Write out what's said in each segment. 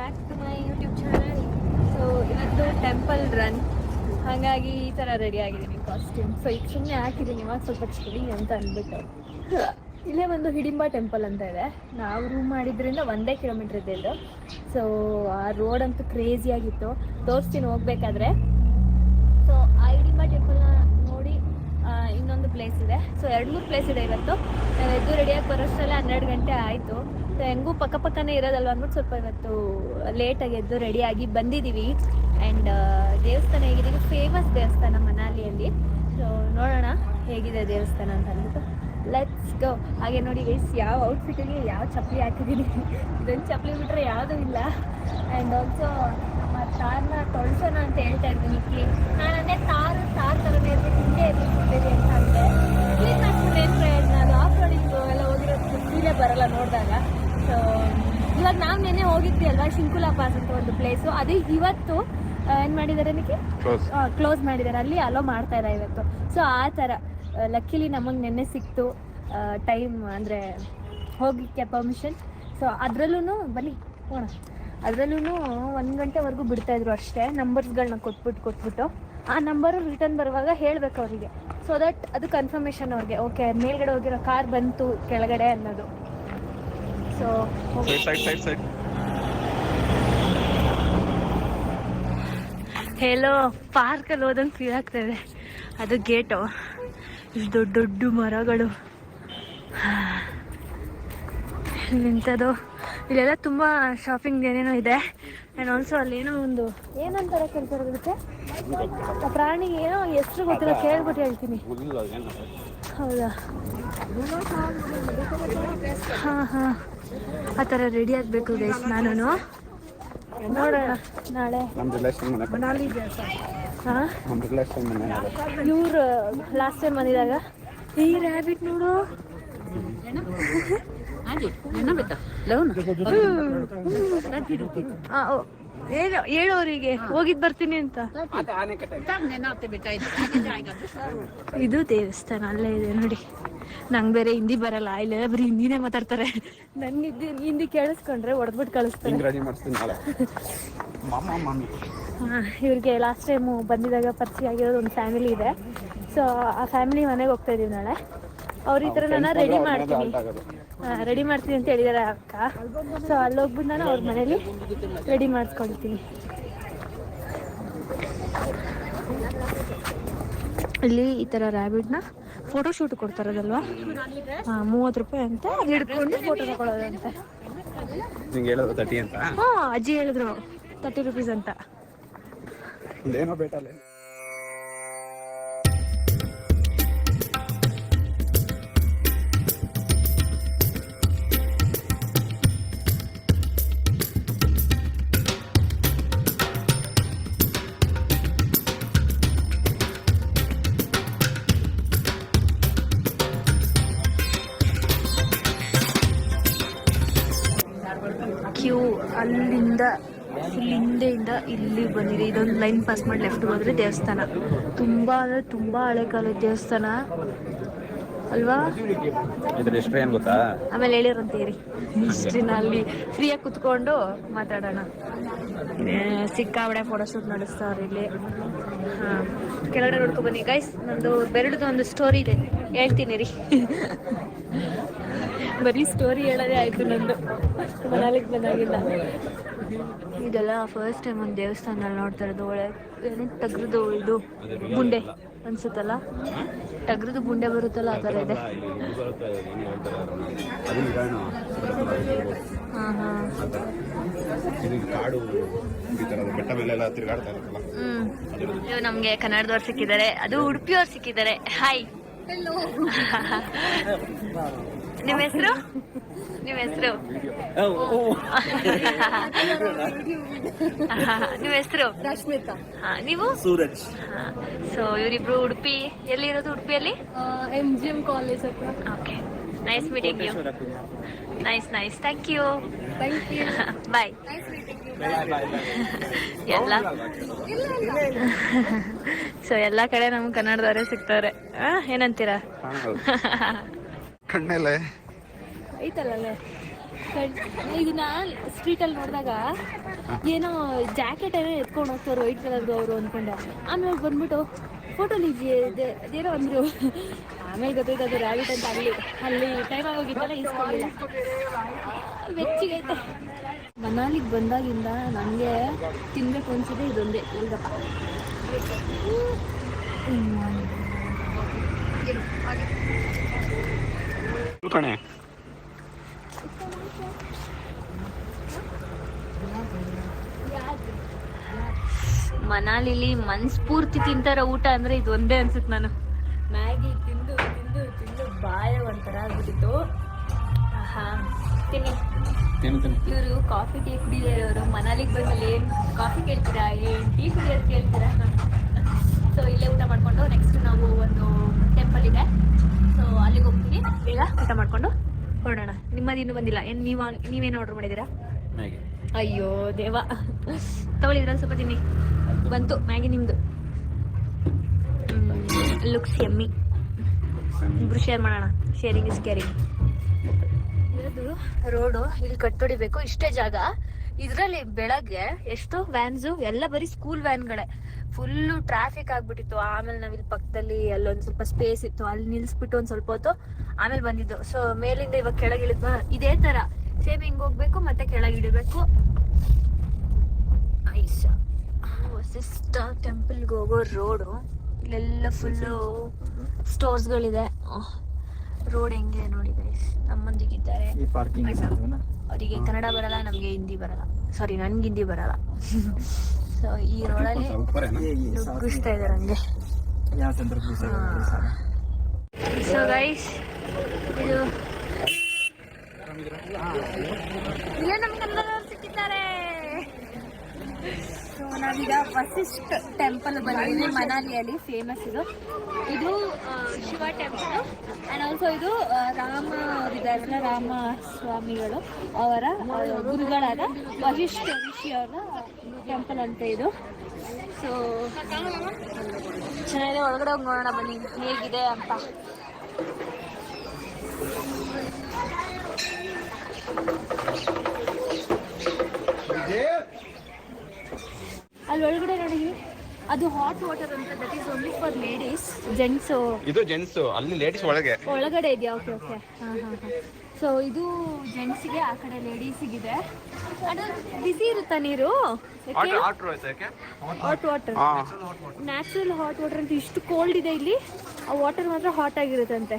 Back to my YouTube channel so ಇವತ್ತು temple run ಹಾಗಾಗಿ ಈ ಥರ ರೆಡಿ ಆಗಿದ್ದೀನಿ ಕಾಸ್ಟ್ಯೂಮ್ ಸೊ ಈಗ ಸುಮ್ಮನೆ ಹಾಕಿದ್ದೀನಿ, ಇವಾಗ ಸ್ವಲ್ಪ ಚಳಿ ಅಂತ ಅಂದ್ಬಿಟ್ಟು. ಇಲ್ಲೇ ಒಂದು ಹಿಡಿಂಬ ಟೆಂಪಲ್ ಅಂತ ಇದೆ. ನಾವು ರೂಮ್ ಮಾಡಿದ್ರಿಂದ ಒಂದೇ ಕಿಲೋಮೀಟ್ರ್ ಇದ್ದಿದ್ದು ಇದು. ಸೊ ಆ ರೋಡ್ ಅಂತೂ ಕ್ರೇಜಿಯಾಗಿತ್ತು ತೋರಿಸ್ತೀನಿ, ಹೋಗ್ಬೇಕಾದ್ರೆ ಸೊ ಆ ಹಿಡಿಂಬ ಟೆಂಪಲ್ನ ನೋಡಿ ಆ, ಇನ್ನೊಂದು ಪ್ಲೇಸ್ ಇದೆ. ಸೊ ಎರಡು ಮೂರು ಪ್ಲೇಸ್ ಇದೆ ಇವತ್ತು. ನಾವು ಎದ್ದು ರೆಡಿಯಾಗಿ ಬರೋಷ್ಟರಲ್ಲೇ ಹನ್ನೆರಡು ಗಂಟೆ ಆಯಿತು. ಸೊ ಹೆಂಗೂ ಪಕ್ಕ ಪಕ್ಕನೇ ಇರೋದಲ್ವ ಅಂದ್ಬಿಟ್ಟು ಸ್ವಲ್ಪ ಇವತ್ತು ಲೇಟಾಗಿ ಎದ್ದು ರೆಡಿಯಾಗಿ ಬಂದಿದ್ದೀವಿ ಆ್ಯಂಡ್ ದೇವಸ್ಥಾನ ಹೇಗಿದೆ? ಫೇಮಸ್ ದೇವಸ್ಥಾನ ಮನಾಲಿಯಲ್ಲಿ. ಸೊ ನೋಡೋಣ ಹೇಗಿದೆ ದೇವಸ್ಥಾನ ಅಂತ ಅಂದ್ಬಿಟ್ಟು. ಲೆಟ್ಸ್ ಗೋ ಹಾಗೆ ನೋಡಿ ಗೈಸ್ ಯಾವ ಔಟ್ಫಿಟ್ಟಿಗೆ ಯಾವ ಚಪ್ಪಲಿ ಹಾಕಿದ್ದೀನಿ ಇದೊಂದು ಚಪ್ಪಲಿ ಬಿಟ್ಟರೆ ಯಾವುದೂ ಇಲ್ಲ. ಆ್ಯಂಡ್ ಆಲ್ಸೋ ನಮ್ಮ ತಾರನ್ನ ತೊಳ್ಸೋಣ ಅಂತ ಹೇಳ್ತಾ ಇದ್ದೀನಿ ಹೋಗಿದ್ವಿ ಅಲ್ವಾ? ಶಿಂಕುಲಾ ಪಾಸ್ ಅಂತ ಒಂದು ಪ್ಲೇಸು ಅದು ಇವತ್ತು ಏನು ಮಾಡಿದ್ದಾರೆ ನಿಮಗೆ ಕ್ಲೋಸ್ ಕ್ಲೋಸ್ ಮಾಡಿದ್ದಾರೆ ಅಲ್ಲಿ ಅಲೋ ಮಾಡ್ತಾ ಇಲ್ಲ ಇವತ್ತು. ಸೊ ಆ ಥರ. ಲಕ್ಕಿಲಿ ನಮಗೆ ನೆನ್ನೆ ಸಿಕ್ತು. ಟೈಮ್ ಅಂದರೆ ಹೋಗಲಿಕ್ಕೆ ಪರ್ಮಿಷನ್ ಸೊ ಅದ್ರಲ್ಲೂ ಬನ್ನಿ ಹೋಣ ಅದ್ರಲ್ಲೂ ಒಂದು ಗಂಟೆವರೆಗೂ ಬಿಡ್ತಾಯಿದ್ರು ಅಷ್ಟೇ. ನಂಬರ್ಸ್ಗಳನ್ನ ಕೊಟ್ಬಿಟ್ಟು ಕೊಟ್ಬಿಟ್ಟು. ಆ ನಂಬರು ರಿಟರ್ನ್ ಬರುವಾಗ ಹೇಳಬೇಕು ಅವರಿಗೆ. ಸೊ ದಟ್ ಅದು ಕನ್ಫರ್ಮೇಷನ್ ಅವ್ರಿಗೆ. ಓಕೆ ಮೇಲ್ಗಡೆ ಹೋಗಿರೋ ಕಾರ್ ಬಂತು ಕೆಳಗಡೆ ಅನ್ನೋದು. ಸೊ ಎಲ್ಲೋ ಪಾರ್ಕಲ್ಲಿ ಹೋದಂಗೆ ಫೀಲ್ ಆಗ್ತದೆ. ಅದು ಗೇಟು ಇಷ್ಟು ದೊಡ್ಡ ದೊಡ್ಡ ಮರಗಳು. ನಿಂತದು ಇಲ್ಲೆಲ್ಲ ತುಂಬ ಶಾಪಿಂಗ್ ಏನೇನೋ ಇದೆ. ಆ್ಯಂಡ್ ಆಲ್ಸೋ ಅಲ್ಲೇನೋ ಒಂದು ಏನಂತಾರೆ ಕೆಲಸ ಆ ಪ್ರಾಣಿಗೆ ಏನೋ ಹೆಸರು ಗೊತ್ತಿಲ್ಲ, ಕೇಳ್ಬಿಟ್ಟು ಹೇಳ್ತೀನಿ. ಹೌದಾ? ಹಾಂ ಹಾಂ. ಆ ಥರ ರೆಡಿ ಆಗಬೇಕು ಗೈಸ್ ನಾನು ನೋಡೋಣ ನಾಳೆ ನಮ್ಮ ರಿಲೇಷನ್ ಮನೆ ಹಾಂ ನಮ್ಮ ರಿಲೇಷನ್ ಮನೆ ಇವ್ರು ಲಾಸ್ಟ್ ಟೈಮ್ ಬಂದಿದಾಗ ಈ ರ್ಯಾಬಿಟ್ ನೋಡು ಆ, ಓ, ಹೇಳು ಹೇಳು ಅವರಿಗೆ ಹೋಗಿದ್ ಬರ್ತೀನಿ ಅಂತ. ಇದು ದೇವಸ್ಥಾನ ಅಲ್ಲೇ ಇದೆ ನೋಡಿ. ನಂಗೆ ಬೇರೆ ಹಿಂದಿ ಬರಲ್ಲ. ಇಲ್ಲ ಬರೀ ಹಿಂದಿನೇ ಮಾತಾಡ್ತಾರೆ. ನನ್ಗೆ ಹಿಂದಿ ಹಿಂದಿ ಕೇಳಿಸ್ಕೊಂಡ್ರೆ ಹೊಡೆದ್ಬಿಟ್ಟು ಕಳಿಸ್ತಾರೆ. ಇವ್ರಿಗೆ ಲಾಸ್ಟ್ ಟೈಮು ಬಂದಿದಾಗ ಪರಿಚಯ ಆಗಿರೋದು ಒಂದು ಫ್ಯಾಮಿಲಿ ಇದೆ. ಸೊ ಆ ಫ್ಯಾಮಿಲಿ ಮನೆಗೆ ಹೋಗ್ತಾ ಇದೀವಿ ನಾಳೆ. ಅವ್ರ ಈ ಥರ ನಾನು ರೆಡಿ ಮಾಡ್ತೀನಿ. ರೆಡಿ ಮಾಡ್ತೀನಿ ಅಂತ ಹೇಳಿದಾರೆ ಅಕ್ಕ. ಸೊ ಅಲ್ಲಿ ಹೋಗ್ಬಿಟ್ಟು ನಾನು ಅವ್ರ ಮನೇಲಿ ರೆಡಿ ಮಾಡಿಸ್ಕೊಳ್ತೀನಿ. ಇಲ್ಲಿ ಈ ಥರ ರ್ಯಾಬಿಡ್ನ ಫೋಟೋ ಶೂಟ್ ಕೊಡ್ತಾರದಲ್ವಾ? ಹಾಂ ಮೂವತ್ತು ರೂಪಾಯಿ ಅಂತ ಅದು ಹಿಡ್ಕೊಂಡು ಫೋಟೋ ತಗೊಳ್ಳೋದಂತೆ ಹಾಂ ಅಜ್ಜಿ ಹೇಳಿದ್ರು. ತರ್ಟಿ ರುಪೀಸ್ ಅಂತ. ಕ್ಯೂ ಅಲ್ಲಿಂದ ಫುಲ್ ಹಿಂದೆಯಿಂದ ಇಲ್ಲಿ ಬಂದಿದೆ. ಇದೊಂದು ಲೈನ್ ಪಾಸ್ ಮಾಡಿ ಲೆಫ್ಟ್ ಹೋದ್ರೆ ದೇವಸ್ಥಾನ. ತುಂಬ ಅಂದರೆ ತುಂಬ ಹಳೆ ಕಾಲದ ದೇವಸ್ಥಾನ. ಅಲ್ವಾ? ಗೊತ್ತಾ? ಆಮೇಲೆ ಹೇಳಿರಂತೀರಿ ಹಿಸ್ಟ್ರಿನ ಅಲ್ಲಿ ಫ್ರೀಯಾಗಿ ಕುತ್ಕೊಂಡು ಮಾತಾಡೋಣ. ಏ, ಫೋಟೋ ಫೋಟೋಶೂಟ್ ನಡೆಸ್ತಾವ್ರಿ ಇಲ್ಲಿ. ಹಾಂ. ಕೆಳಗಡೆ ನೋಡ್ಕೊ ಬನ್ನಿ. ಗೈಸ್ ನಂದು ಬೆರಳದು ಒಂದು ಸ್ಟೋರಿ ಇದೆ. ಹೇಳ್ತೀನಿ ರೀ ಬರೀ ಸ್ಟೋರಿ ಹೇಳೋದೇ ಆಯ್ತು ನಂದು. ಮನಾಲಿಗೆ ಬಂದಾಗಿಲ್ಲ. ಇದೆಲ್ಲ ಫಸ್ಟ್ ಟೈಮ್ ಒಂದು ದೇವಸ್ಥಾನ ನೋಡ್ತಾ ಇರೋದು. ಒಳ್ಳೆ ಏನು ಟಗ್ರದು ಇದು ಗುಂಡೆ ಅನ್ಸುತ್ತಲ್ಲ? ಟಗ್ರದು ಗುಂಡೆ ಬರುತ್ತಲ್ಲ ಆ ಥರ ಇದೆ. ಹಾಂ ಹಾಂ. ಇವು ನಮ್ಗೆ ಕನ್ನಡದವ್ರು ಸಿಕ್ಕಿದ್ದಾರೆ. ಅದು ಉಡುಪಿಯವ್ರು ಸಿಕ್ಕಿದ್ದಾರೆ. ಹಾಯ್ ನಿಮ್ಮ ಹೆಸರು? ನಿಮ್ಮ ಹೆಸರು? ನಿಮ್ಮ ಹೆಸರು? ರಶ್ಮಿತಾ. ಹಾ, ನೀವು? ಸೂರಜ್. ಸೊ ಇವರಿಬ್ರು ಉಡುಪಿ ಎಲ್ಲಿರೋದು ಉಡುಪಿಯಲ್ಲಿ? ಎಂ ಜಿ ಎಂ ಕಾಲೇಜ್ ಹತ್ರ. Okay nice meeting you nice nice thank you thank you bye ಎಲ್ಲ? ಸೊ ಎಲ್ಲ ಕಡೆ ನಮ್ಗೆ ಕನ್ನಡದವರೇ ಸಿಗ್ತಾರೆ ಆ, ಏನಂತೀರಾ? ಕಣ್ಣಲ್ಲೇ? ಐತಲ್ಲ ಇದನ್ನ ಸ್ಟ್ರೀಟಲ್ಲಿ ನೋಡಿದಾಗ ಏನೋ ಜಾಕೆಟ್ ಏನೋ ಎತ್ಕೊಂಡು ಹೋಗ್ತಾರೆ ವೈಟ್ ಕಲರ್ದು ಅವರು ಅಂದ್ಕೊಂಡೆ ಆಮೇಲೆ ಬಂದ್ಬಿಟ್ಟು ಫೋಟೋ ಲೀಜಿಯೇ ಅದೇನೋ ಅಂದರು. ಆಮೇಲೆ ಗೊತ್ತಾಯ್ತು ಅದು ರ್ಯಾಬಿಟ್ ಅಂತ ಅಲ್ಲಿ ಅಲ್ಲಿ ಟೈಮ್ ಆಗೋಗಿದ್ದಲ್ಲ ಇಸ್ಕೊಂಡಿಲ್ಲ. ಬೆಚ್ಚಿಗೈತೆ ಮನಾಲಿಗೆ ಬಂದಾಗಿಂದ ನನಗೆ ತಿನ್ಬೇಕು ಅನ್ಸಿದೆ ಇದೊಂದೇ. ಇಲ್ಲಪ್ಪ ಕಣೆ ಮನಾಲಿಲಿ ಮನ್ಸ್ಫೂರ್ತಿ ತಿಂತಾರ ಊಟ ಅಂದ್ರೆ ಇದು ಒಂದೇ ಅನ್ಸುತ್ತೆ ನಾನು. ಮ್ಯಾಗಿ ತಿಂದು ತಿಂದು ತಿಂದು ಬಾಯ ಒಂಥರ ಆಗ್ಬಿಟ್ಟಿತ್ತು. ತಿನ್ನಿ. ಇವರು ಕಾಫಿ ಟೀ ಕುಡಿಯೋರು ಮನಾಲಿಗೆ ಬಂದಲ್ಲಿ ಏನು ಕಾಫಿ ಕೇಳ್ತೀರಾ? ಏನು ಟೀ ಕುಡಿಯೋದು ಕೇಳ್ತೀರಾ? ಸೊ ಇಲ್ಲೇ ಊಟ ಮಾಡ್ಕೊಂಡು ನೆಕ್ಸ್ಟ್ ನಾವು ಒಂದು ಟೆಂಪಲ್ ಇದೆ ಬೇಗ ಊಟ ಮಾಡ್ಕೊಂಡು ಹೊರಡೋಣ. ನಿಮ್ಮದು ಇನ್ನೂ ಬಂದಿಲ್ಲ. ಏನು ನೀವು ನೀವೇನು ಆರ್ಡರ್ ಮಾಡಿದ್ದೀರಾ? ಅಯ್ಯೋ ದೇವ. ತಗೊಳ್ಳಿ ಇದ್ರಲ್ಲಿ ಸ್ವಲ್ಪ ತಿನ್ನಿ. ಬಂತು ಮ್ಯಾಗಿ ನಿಮ್ದು. ಲುಕ್ಸ್ ಎಮ್ಮಿ ಇಬ್ರು ಶೇರ್ ಮಾಡೋಣ. ಶೇರಿಂಗ್ ಇಸ್ ಕೇರಿಂಗ್ ಇರೋದು ರೋಡು ಇಲ್ಲಿ ಕಟ್ಟೊಡಿಬೇಕು. ಇಷ್ಟೇ ಜಾಗ. ಇದ್ರಲ್ಲಿ ಬೆಳಗ್ಗೆ ಎಷ್ಟೋ ವ್ಯಾನ್ಸು ಎಲ್ಲ ಬರೀ ಸ್ಕೂಲ್ ವ್ಯಾನ್ಗಳೇ ಫುಲ್ಲು ಟ್ರಾಫಿಕ್ ಆಗ್ಬಿಟ್ಟಿತ್ತು. ಆಮೇಲೆ ನಾವಿಲ್ಲಿ ಪಕ್ಕದಲ್ಲಿ ಅಲ್ಲೊಂದು ಸ್ವಲ್ಪ ಸ್ಪೇಸ್ ಇತ್ತು. ಅಲ್ಲಿ ನಿಲ್ಸ್ಬಿಟ್ಟು ಒಂದ್ ಸ್ವಲ್ಪ ಹೊತ್ತು ಆಮೇಲೆ ಬಂದಿದ್ದು. ಸೊ ಮೇಲಿಂದ ಇವಾಗ ಕೆಳಗೆ ಇಳಿದ್ವಾ ಇದೇ ತರ. ಸೇಮ್ ಹಿಂಗ್ ಹೋಗ್ಬೇಕು ಮತ್ತೆ ಕೆಳಗಿಡಬೇಕು ಐಸ. ವಸಿಷ್ಠ ಟೆಂಪಲ್ಗೆ ಹೋಗೋ ರೋಡು. ಇಲ್ಲೆಲ್ಲ ಫುಲ್ಲು ಸ್ಟೋರ್ಸ್ಗಳಿದೆ. ರೋಡ್ ಹೆಂಗೆ ನೋಡಿ ಗೈಸ್ ನಮ್ಮೊಂದಿಗಿದ್ದಾರೆ. ಅವರಿಗೆ ಕನ್ನಡ ಬರಲ್ಲ ನಮಗೆ ಹಿಂದಿ ಬರಲ್ಲ. ಸಾರಿ ನನ್ಗೆ ಹಿಂದಿ ಬರಲ್ಲ. ಸೊ ಈ ರೋಡಲ್ಲಿ ನುಗ್ಗಿಸ್ತಾ ಇದ್ದಾರೆ ಹಂಗೆ. ಸೊ ಗೈಸ್ ಇದು ಇಲ್ಲೇ ನಮ್ಗೆ ಸಿಕ್ಕಿದ್ದಾರೆ. ಸೊ, ನಾವೀಗ ವಸಿಷ್ಠ ಟೆಂಪಲ್ ಬಂದಿದ್ದೀವಿ ಮನಾಲಿಯಲ್ಲಿ ಫೇಮಸ್ ಇದು. ಇದು ಶಿವ ಟೆಂಪಲ್ ಆ್ಯಂಡ್ ಆಲ್ಸೋ ಇದು ರಾಮ ಅವರಿದ್ದಾರಲ್ಲ ರಾಮ ಸ್ವಾಮಿಗಳು ಅವರ ಗುರುಗಳಾದ ವಸಿಷ್ಠ ಋಷಿ ಟೆಂಪಲ್ ಅಂತ ಇದು. ಸೊ ಚೆನ್ನಾಗಿದೆ, ಒಳಗಡೆ ಹೋಗಿ ನೋಡೋಣ ಬನ್ನಿ, ಹೇಗಿದೆ ಅಂತ. ಅಲ್ಲಿ ಒಳಗಡೆ ನೋಡಿ ಅದು ಹಾಟ್ ವಾಟರ್ ಅಂತ that is only for ladies gents ಇದು ಜೆಂಟ್ಸ್ ಅಲ್ಲಿ ಲೇಡೀಸ್ ಒಳಗೆ. ಒಳಗಡೆ ಇದೆಯಾ? ಓಕೆ ಓಕೆ ಹಾಂ ಹಾಂ ಹಾಂ. ಸೊ ಇದು ಜೆಂಟ್ಸಿಗೆ ಆ ಕಡೆ ಲೇಡೀಸಿಗಿದೆ ಅದು ಬಿಸಿ ಇರುತ್ತಾ ನೀರು? Hot water natural hot water ಅಂತ ಇಷ್ಟು ಕೋಲ್ಡ್ ಇದೆ ಇಲ್ಲಿ. ಆ ವಾಟರ್ ಮಾತ್ರ ಹಾಟ್ ಆಗಿರುತ್ತಂತೆ.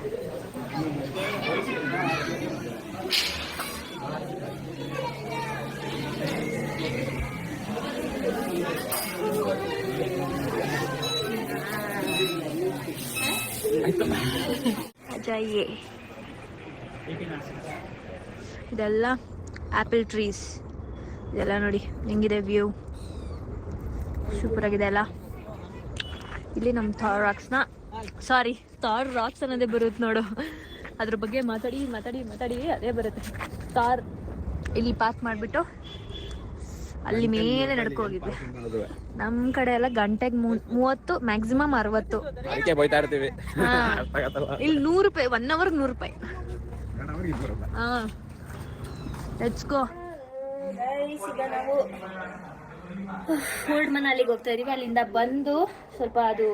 ಇದೆಲ್ಲ ಆಪಲ್ ಟ್ರೀಸ್. ಇದೆಲ್ಲ ನೋಡಿ, ಹೆಂಗಿದೆ ವ್ಯೂ. ಸೂಪರ್ ಆಗಿದೆ ಅಲ್ಲ ಇಲ್ಲಿ ನಮ್ಮ ಥಾರ್ ರಾಕ್ಸ್ನ, ಸಾರಿ, ಥಾರ್ ರಾಕ್ಸ್ ಅನ್ನೋದೇ ಬರುತ್ತೆ ನೋಡು. ಅದ್ರ ಬಗ್ಗೆ ಮಾತಾಡಿ ಮಾತಾಡಿ ಮಾತಾಡಿ, ಅದೇ ಬರುತ್ತೆ. ಥಾರ್ ಇಲ್ಲಿ ಪಾರ್ಕ್ ಮಾಡಿಬಿಟ್ಟು ಅಲ್ಲಿ ಮೇಲೆ ನಡ್ಕೊ ನಮ್ ನಮ್ಮ ಕಡೆ ಎಲ್ಲ ಗಂಟೆಗೆ ಮೂವತ್ತು ಮ್ಯಾಕ್ಸಿಮಮ್ ಅರವತ್ತು? ಇಲ್ಲಿ ನೂರು ರೂಪಾಯಿ ಒನ್ ಅವರ್ಗೆ ನೂರು ರೂಪಾಯಿ. ಹಾ. ಲೆಟ್ಸ್ ಗೋ ಈಗ ನಾವು ಓಲ್ಡ್ ಮನಾಲಿಗೆ ಹೋಗ್ತಾ ಇದೀವಿ. ಅಲ್ಲಿಂದ ಬಂದು ಸ್ವಲ್ಪ ಅದು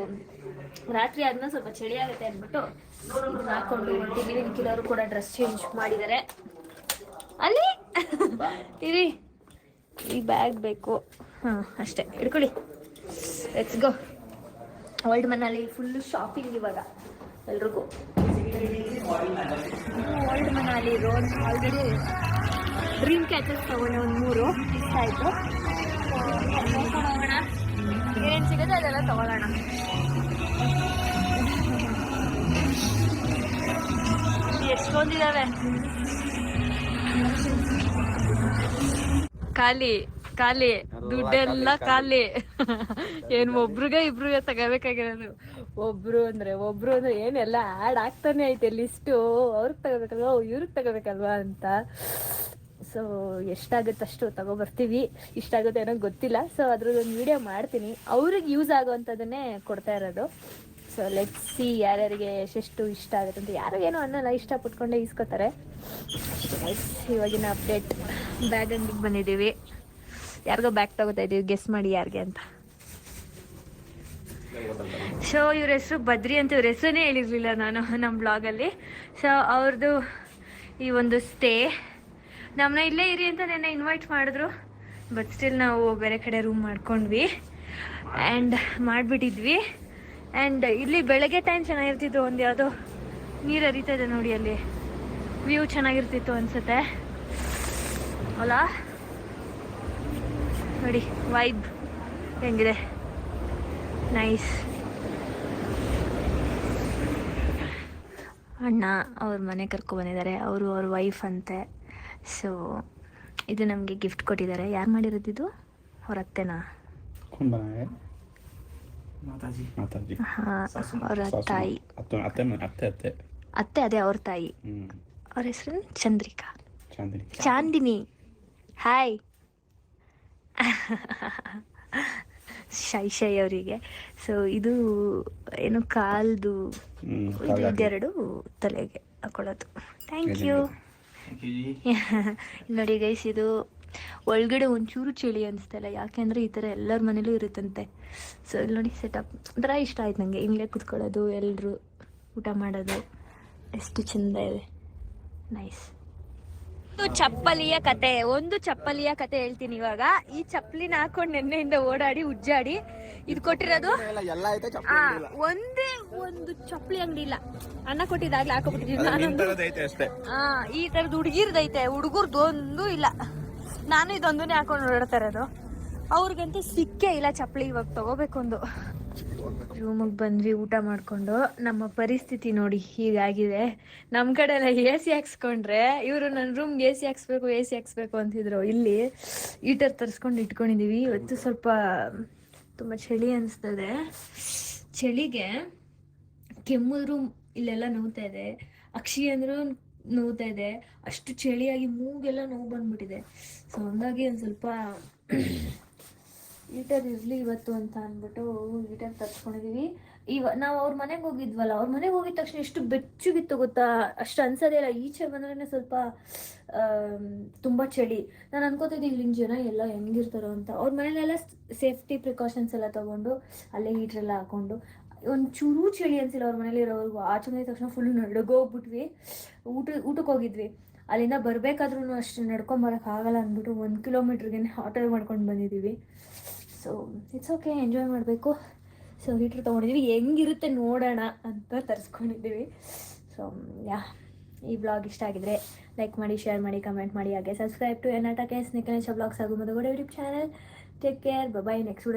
ರಾತ್ರಿ ಆದ್ಮೇಲೆ ಸ್ವಲ್ಪ ಚಳಿ ಆಗುತ್ತೆ ಅಂದ್ಬಿಟ್ಟು ಹಾಕೊಂಡು ಹೊರಟಿದೀವಿ ಕೆಲವರು ಕೂಡ ಡ್ರೆಸ್ ಚೇಂಜ್ ಮಾಡಿದ್ದಾರೆ. ಅಲ್ಲಿ? ಇರಿ. ಈ ಬ್ಯಾಗ್ ಬೇಕು. ಹಾಂ, ಅಷ್ಟೇ. ಹಿಡ್ಕೊಳ್ಳಿ. Let's go old Manali full shopping ಇವಾಗ ಎಲ್ರಿಗೂ. Old Manali road already dream catchers ತಗೊಂಡೆ ಒಂದು ಮೂರು. ಇಷ್ಟ ಆಯಿತು. ಏನು ಸಿಗುತ್ತೆ ಅದೆಲ್ಲ ತಗೊಳ್ಳೋಣ. ಎಷ್ಟೊಂದಿದಾವೆ? ಖಾಲಿ ಖಾಲಿ ದುಡ್ಡೆಲ್ಲ ಖಾಲಿ ಏನ್ ಒಬ್ರಿಗೆ ಇಬ್ರಿಗೆ ತಗೋಬೇಕಾಗಿರೋದು. ಒಬ್ರು ಅಂದ್ರೆ ಒಬ್ರು ಅಂದ್ರೆ ಏನೆಲ್ಲ ಆಡ್ ಆಗ್ತಾನೆ ಐತೆ ಲಿಸ್ಟು ಅವ್ರಿಗೆ ತಗೋಬೇಕಲ್ವಾ ಇವ್ರಿಗೆ ತಗೋಬೇಕಲ್ವಾ ಅಂತ. ಸೊ ಎಷ್ಟಾಗುತ್ತೆ ಅಷ್ಟು ತಗೊಬರ್ತೀವಿ. ಇಷ್ಟಾಗುತ್ತೆ ಏನೋ ಗೊತ್ತಿಲ್ಲ. ಸೊ ಅದ್ರದ್ದೊಂದು ವಿಡಿಯೋ ಮಾಡ್ತೀನಿ. ಅವ್ರಿಗೆ ಯೂಸ್ ಆಗೋವಂಥದ್ದನ್ನೇ ಕೊಡ್ತಾ ಇರೋದು. ಸೊ ಲೆಟ್ ಸಿ ಯಾರ್ಯಾರಿಗೆ ಎಷ್ಟೆಷ್ಟು ಇಷ್ಟ ಆಗುತ್ತೆ ಅಂತ. ಯಾರು ಏನೋ ಅನ್ನಲ್ಲ, ಇಷ್ಟಪಟ್ಕೊಂಡೇ ಇಸ್ಕೋತಾರೆ ಇವಾಗಿನ ಅಪ್ಡೇಟ್ ಬ್ಯಾಗ್ ಅಂಗಡಿಗೆ ಬಂದಿದ್ದೀವಿ. ಯಾರಿಗೋ ಬ್ಯಾಗ್ ತಗೋತಾ ಇದ್ದೀವಿ ಗೆಸ್ ಮಾಡಿ ಯಾರಿಗೆ ಅಂತ. ಸೊ ಇವ್ರ ಹೆಸರು ಬದ್ರಿ ಅಂತ ಇವ್ರ ಹೆಸರೇ ಹೇಳಿರ್ಲಿಲ್ಲ ನಾನು ನಮ್ಮ ಬ್ಲಾಗಲ್ಲಿ ಸೊ ಅವ್ರದ್ದು ಈ ಒಂದು ಸ್ಟೇ ನಮ್ಮನ್ನ ಇಲ್ಲೇ ಇರಿ ಅಂತ ನೆನ್ನೆ ಇನ್ವೈಟ್ ಮಾಡಿದ್ರು. ಬಟ್ ಸ್ಟಿಲ್ ನಾವು ಬೇರೆ ಕಡೆ ರೂಮ್ ಮಾಡ್ಕೊಂಡ್ವಿ. ಆ್ಯಂಡ್ ಮಾಡಿಬಿಟ್ಟಿದ್ವಿ. ಆ್ಯಂಡ್ ಇಲ್ಲಿ ಬೆಳಗ್ಗೆ ಟೈಮ್ ಚೆನ್ನಾಗಿರ್ತಿತ್ತು ಒಂದು ಯಾವುದೋ ನೀರು ಹರಿತಾ ಇದೆ ನೋಡಿ ಅಲ್ಲಿ. ವ್ಯೂ ಚೆನ್ನಾಗಿರ್ತಿತ್ತು ಅನ್ಸುತ್ತೆ. ಅಲ್ಲ ನೋಡಿ ವೈಬ್ ಹೆಂಗಿದೆ? ನೈಸ್ ಅಣ್ಣ ಅವ್ರ ಮನೆ ಕರ್ಕೊಬಂದಿದ್ದಾರೆ ಅವರು ಅವ್ರ ವೈಫ್ ಅಂತೆ. ಸೊ ಇದು ನಮಗೆ ಗಿಫ್ಟ್ ಕೊಟ್ಟಿದ್ದಾರೆ. ಯಾರು ಮಾಡಿರೋದಿದು ಅವ್ರ ಅತ್ತೆನಾ? ಮಾತಾಜಿ ಮಾತಾಜಿ ಹಾ ಅವರ ತಾಯಿ ಅತ್ತೆ ಅತ್ತೆ ಅತ್ತೆ ಅತ್ತೆ ಅತ್ತೆ ಅದೇ ಅವ್ರ ತಾಯಿ ಅವ್ರ ಹೆಸರು ಚಂದ್ರಿಕಾ ಚಾಂದಿನಿ ಚಾಂದಿನಿ ಹಾಯ್ ಶೈ ಶೈ ಅವರಿಗೆ ಸೊ ಇದು ಏನು ಕಾಲದು ಇದು ಇದೆರಡು ತಲೆಗೆ ಹಾಕೊಳ್ಳೋದು ಥ್ಯಾಂಕ್ ಯು ನೋಡಿ ಗೈಸ್ ಇದು ಒಳಗಡೆ ಒಂಚೂರು ಚಳಿ ಅನಿಸ್ತಲ್ಲ. ಯಾಕೆಂದ್ರೆ ಈ ಥರ ಎಲ್ಲರ ಮನೇಲೂ ಇರುತ್ತಂತೆ. ಸೊ ಇಲ್ಲಿ ನೋಡಿ ಸೆಟಪ್ ಒಂಥರ ಇಷ್ಟ ಆಯ್ತು ನನಗೆ ಇಲ್ಲೇ ಕುತ್ಕೊಳ್ಳೋದು ಎಲ್ಲರೂ ಊಟ ಮಾಡೋದು. ಎಷ್ಟು ಚಂದ ಇದೆ. ನೈಸ್ ಚಪ್ಪಲಿಯ ಕತೆ ಒಂದು ಚಪ್ಪಲಿಯ ಕತೆ ಹೇಳ್ತೀನಿ ಇವಾಗ. ಈ ಚಪ್ಪಲಿನ ಹಾಕೊಂಡು ನೆನ್ನೆಯಿಂದ ಓಡಾಡಿ ಉಜ್ಜಾಡಿ ಇದು ಕೊಟ್ಟಿರೋದು? ಒಂದೇ ಒಂದು ಚಪ್ಪಲಿ ಅಂಗಡಿ ಇಲ್ಲ. ಅನ್ನ ಕೊಟ್ಟಿದ್ದಾಗ್ಲೇ ಹಾಕೊಬಿಟ್ಟಿದ್ವಿ ಆ ಈ ತರದ್ ಹುಡುಗಿರ್ದೈತೆ. ಹುಡುಗರ್ದು ಒಂದು ಇಲ್ಲ. ನಾನು ಇದೊಂದನ್ನೇ ಹಾಕೊಂಡು ಓಡಾಡ್ತಾ ಇರೋದು. ಅವ್ರಿಗಂತೂ ಸಿಕ್ಕೇ ಇಲ್ಲ ಚಪ್ಪಲಿ ಇವಾಗ ತಗೋಬೇಕು ಒಂದು ರೂಮಿಗೆ ಬಂದ್ವಿ, ಊಟ ಮಾಡ್ಕೊಂಡು. ನಮ್ಮ ಪರಿಸ್ಥಿತಿ ನೋಡಿ ಹೀಗಾಗಿದೆ. ನಮ್ಮ ಕಡೆ ಎಲ್ಲ ಎ ಸಿ ಹಾಕ್ಸ್ಕೊಂಡ್ರೆ ಇವರು ನನ್ನ ರೂಮ್ಗೆ ಎ ಸಿ ಹಾಕ್ಸ್ಬೇಕು ಎ ಸಿ ಹಾಕ್ಸ್ಬೇಕು ಅಂತಿದ್ರು. ಇಲ್ಲಿ ಈಟರ್ ತರಿಸ್ಕೊಂಡು ಇಟ್ಕೊಂಡಿದೀವಿ. ಇವತ್ತು ಸ್ವಲ್ಪ ತುಂಬ ಚಳಿ ಅನಿಸ್ತದೆ. ಚಳಿಗೆ ಕೆಮ್ಮಿದ್ರು ಇಲ್ಲೆಲ್ಲ ನೋವ್ತಾ ಇದೆ. ಅಕ್ಷಿ ಅಂದ್ರೂ ನೋವ್ತಾ ಇದೆ. ಅಷ್ಟು ಚಳಿಯಾಗಿ ಮೂಗೆಲ್ಲ ನೋವು ಬಂದ್ಬಿಟ್ಟಿದೆ. ಸೊ ಹಂಗಾಗಿ ಒಂದು ಸ್ವಲ್ಪ ಹೀಟರ್ ಇರಲಿ ಇವತ್ತು ಅಂತ ಅಂದ್ಬಿಟ್ಟು ಹೀಟರ್ ತರ್ಸ್ಕೊಂಡಿದೀವಿ ಇವ ನಾವು ಅವ್ರ ಮನೆಗೆ ಹೋಗಿದ್ವಲ್ಲ, ಅವ್ರ ಮನೆಗೆ ಹೋಗಿದ ತಕ್ಷಣ ಎಷ್ಟು ಬೆಚ್ಚಗಿತ್ತು ಗೊತ್ತಾ? ಅಷ್ಟು ಅನ್ಸೋದೇ ಇಲ್ಲ. ಈಚೆ ಬಂದ್ರೆ ಸ್ವಲ್ಪ ತುಂಬ ಚಳಿ. ನಾನು ಅನ್ಕೋತಿದ್ದೆ ಇಲ್ಲಿನ ಜನ ಎಲ್ಲ ಹೆಂಗಿರ್ತಾರೋ ಅಂತ. ಅವ್ರ ಮನೇಲೆಲ್ಲ ಸೇಫ್ಟಿ ಪ್ರಿಕಾಷನ್ಸ್ ಎಲ್ಲ ತಗೊಂಡು ಅಲ್ಲೇ ಹೀಟರ್ ಎಲ್ಲ ಹಾಕೊಂಡು, ಒಂದು ಚೂರು ಚಳಿ ಅನ್ಸಿಲ್ಲ ಅವ್ರ ಮನೇಲಿ ಇರೋರ್ಗು ಆಚೆ ತಕ್ಷಣ ಫುಲ್ ನಡ್ಗೋಗ್ಬಿಟ್ವಿ. ಊಟ ಊಟಕ್ಕೆ ಹೋಗಿದ್ವಿ. ಅಲ್ಲಿಂದ ಬರಬೇಕಾದ್ರೂ ಅಷ್ಟು ಆಗಲ್ಲ ಅಂದ್ಬಿಟ್ಟು ಒಂದು ಕಿಲೋಮೀಟ್ರಿಗೆ ಆಟೋ ಮಾಡ್ಕೊಂಡು ಬಂದಿದ್ದೀವಿ ಸೊ ಇಟ್ಸ್ ಓಕೆ ಎಂಜಾಯ್ ಮಾಡಬೇಕು. ಸೊ ಹೀಟ್ರ್ ತೊಗೊಂಡಿದ್ದೀವಿ ಹೆಂಗಿರುತ್ತೆ ನೋಡೋಣ ಅಂತ ತರಿಸ್ಕೊಂಡಿದ್ದೀವಿ. ಸೊ ಯಾ ಈ ಬ್ಲಾಗ್ ಇಷ್ಟ ಆಗಿದ್ರೆ ಲೈಕ್ ಮಾಡಿ ಶೇರ್ ಮಾಡಿ ಕಮೆಂಟ್ ಮಾಡಿ, ಹಾಗೆ ಸಬ್ಸ್ಕ್ರೈಬ್ ಟು ಎನ್ ಕೇಸ್ ಸ್ನೇಕನೇಶ ಬ್ಲಾಗ್ಸ್ ಹಾಗೂ ಮದುವೆ YouTube channel take care bye next